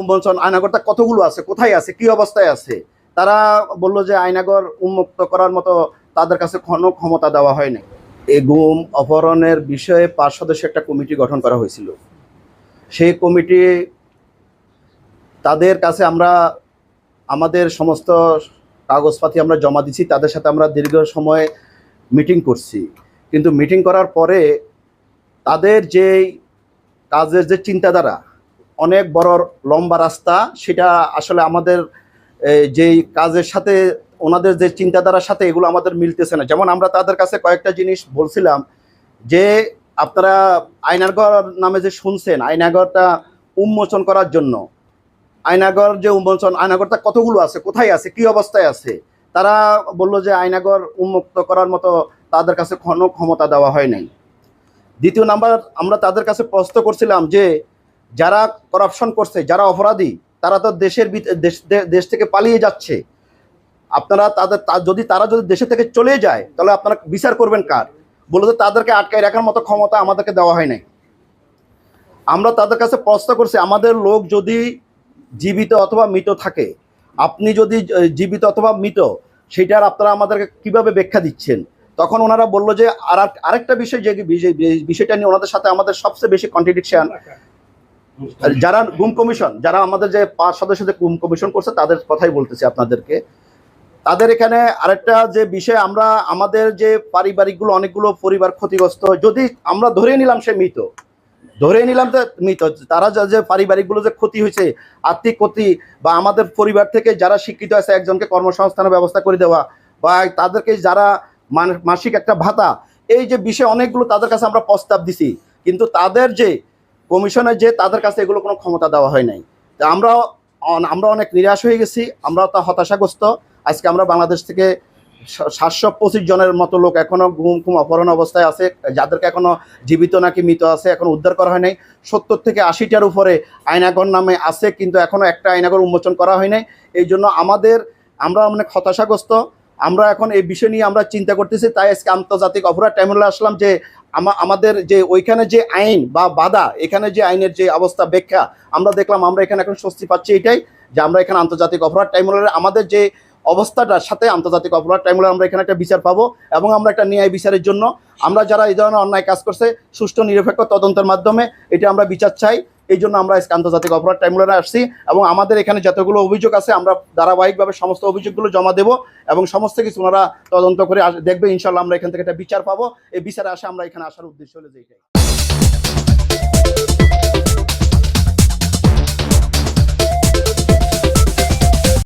কুম্ভঞ্চন আয়নাগরটা কতগুলো আছে? কোথায় আছে? কি অবস্থায় আছে? তারা বলল যে আয়নাগর উন্মুক্ত করার মতো তাদের কাছে কোনো ক্ষমতা দেওয়া হয়নি এই গুম অপহরণের বিষয়ে পাঁচ সদস্য একটা কমিটি গঠন করা হয়েছিল। সেই কমিটি তাদের কাছে আমরা আমাদের সমস্ত কাগজপাতি আমরা জমা দিছি, তাদের সাথে আমরা দীর্ঘ সময় মিটিং করছি। কিন্তু মিটিং করার পরে তাদের যে কাজের যে চিন্তাধারা অনেক বড় লম্বা রাস্তা। সেটা আসলে আমাদের যেই কাজের সাথে, ওনাদের যে চিন্তাধারার সাথে এগুলো আমাদের মিলতেছে না। যেমন আমরা তাদের কাছে কয়েকটা জিনিস বলছিলাম যে, আপনারা আয়নাগর নামে যে শুনছেন, আয়নাগরটা উন্মোচন করার জন্য। আয়নাগর যে উন্মোচন, আয়নাগরটা কতগুলো আছে? কোথায় আছে? কি অবস্থায় আছে? তারা বলল যে আয়নাগর উন্মুক্ত করার মতো তাদের কাছে কোনো ক্ষমতা দেওয়া হয় নাই। দ্বিতীয় নাম্বার, আমরা তাদের কাছে প্রশ্ন করছিলাম যে যারা করাপশন করছে, যারা অপরাধী, তারা তো দেশের দেশ থেকে পালিয়ে যাচ্ছে। আপনারা তাদের যদি তারা যদি দেশে থেকে চলে যায়, তাহলে আপনারা বিচার করবেন কার? বলে যে তাদেরকে আটকায় রাখার মতো ক্ষমতা আমাদেরকে দেওয়া হয় নাই। আমরা তাদের কাছে প্রশ্ন করছি, আমাদের লোক যদি জীবিত অথবা মৃত থাকে, আপনি যদি জীবিত অথবা মৃত সেটার আপনারা আমাদেরকে কীভাবে ব্যাখ্যা দিচ্ছেন? তখন ওনারা বলল যে, আর আরেকটা বিষয় যে বিষয়টা নিয়ে ওনাদের সাথে আমাদের সবচেয়ে বেশি কন্ট্রাডিকশন যারা গুম কমিশন, যারা আমাদের যে পাঁচ সদস্য যে গুম কমিশন করছে, তাদের কথাই বলতেছি আপনাদেরকে। তাদের এখানে আরেকটা যে বিষয়, আমরা আমাদের যে পারিবারিকগুলো, অনেকগুলো পরিবার ক্ষতিগ্রস্ত, যদি আমরা ধরে নিলাম সে মৃত, ধরে নিলাম যে মৃত, তারা যা পারিবারিকগুলো যে ক্ষতি হয়েছে, আর্থিক ক্ষতি, বা আমাদের পরিবার থেকে যারা শিক্ষিত আছে, একজনকে কর্মসংস্থানের ব্যবস্থা করে দেওয়া, বা তাদেরকে যারা মাসিক একটা ভাতা, এই যে বিষয়, অনেকগুলো তাদের কাছে আমরা প্রস্তাব দিছি। কিন্তু তাদের যে কমিশনের যে তাদের কাছে এগুলো কোনো ক্ষমতা দেওয়া হয় নাই। তা আমরা আমরা অনেক নিরাশ হয়ে গেছি আমরা তা হতাশাগ্রস্ত। আজকে আমরা বাংলাদেশ থেকে সাতশো পঁচিশ জনের মতো লোক এখনও ঘুম ঘুম অপহরণ অবস্থায় আছে, যাদেরকে এখনও জীবিত নাকি মৃত আছে, এখন উদ্ধার করা হয় নাই। সত্তর থেকে আশিটার উপরে আয়নাগর নামে আছে, কিন্তু এখনও একটা আয়নাগর উন্মোচন করা হয় নাই। এই জন্য আমাদের, আমরা অনেক হতাশাগ্রস্ত। আমরা এখন এই বিষয় নিয়ে আমরা চিন্তা করতেছি, তাই আজকে আন্তর্জাতিক অপরাধ ট্রাইব্যুনালে আসলাম যে আমা- আমাদের যে ওইখানে যে আইন বা বাধা, এখানে যে আইনের যে অবস্থা ব্যাখ্যা, আমরা দেখলাম আমরা এখানে এখন স্বস্তি পাচ্ছি এটাই যে আমরা এখানে আন্তর্জাতিক অপরাধ ট্রাইব্যুনালে আমাদের যে অবস্থাটার সাথে আন্তর্জাতিক অপরাধ ট্রাইব্যুনালে আমরা এখানে একটা বিচার পাবো এবং আমরা একটা ন্যায় বিচারের জন্য, আমরা যারা এই ধরনের অন্যায় কাজ করছে, সুষ্ঠু নিরপেক্ষ তদন্তের মাধ্যমে এটা আমরা বিচার চাই। এই জন্য আমরা আন্তর্জাতিক অপরাধ ট্রাইব্যুনালে আসছি এবং আমাদের এখানে যতগুলো অভিযোগ আছে, আমরা ধারাবাহিকভাবে সমস্ত অভিযোগগুলো জমা দেব এবং সমস্ত কিছু ওনারা তদন্ত করে দেখবে ইনশাল্লাহ আমরা এখান থেকে একটা বিচার পাবো। এই বিচারে আসে আমরা এখানে আসার উদ্দেশ্য হলে যে এটাই